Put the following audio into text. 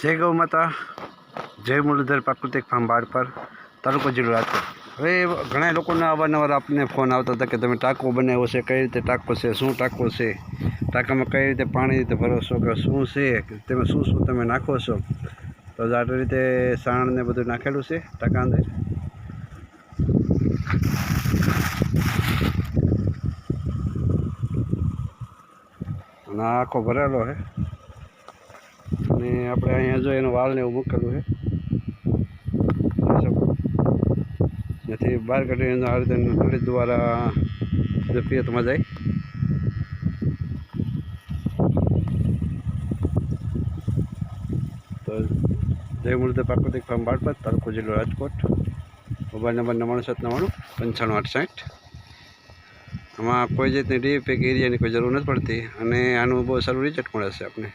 જય ગૌ માતા, જય મુરલીધર પ્રાકૃતિક ફાર્મ બાર પર, તાલુકો જિલ્લો રાજકોટ. હવે ઘણા લોકોના અવારનવાર આપને ફોન આવતા હતા કે તમે ટાંકો બનાવ્યો છે, કઈ રીતે ટાંકો છે, શું ટાંકો છે, ટાંકામાં કઈ રીતે પાણી રીતે ભરો છો કે શું છે તમે શું શું તમે નાખો છો? તો આ રીતે સાણ ને બધું નાખેલું છે, ટાંકા અંદર. આખો ભરેલો છે અને આપણે અહીંયા જો એનો વાળને એવું મૂકેલું છે. જેથી બહાર કાઢી એનો આ રીતે નળી દ્વારા જો પિયતમાં જાય. તો જય મુર્દે પ્રાકૃતિક ફાર્મ બાળપત તાલુકો જિલ્લો રાજકોટ. મોબાઈલ નંબર નવ્વાણું સાત નવ્વાણું પંચાણું આઠ સાઠ આમાં કોઈ જાતની ડીપ એક એરિયાની કોઈ જરૂર નથી પડતી અને આનું બહુ સારું રિઝલ્ટ મળે છે આપણે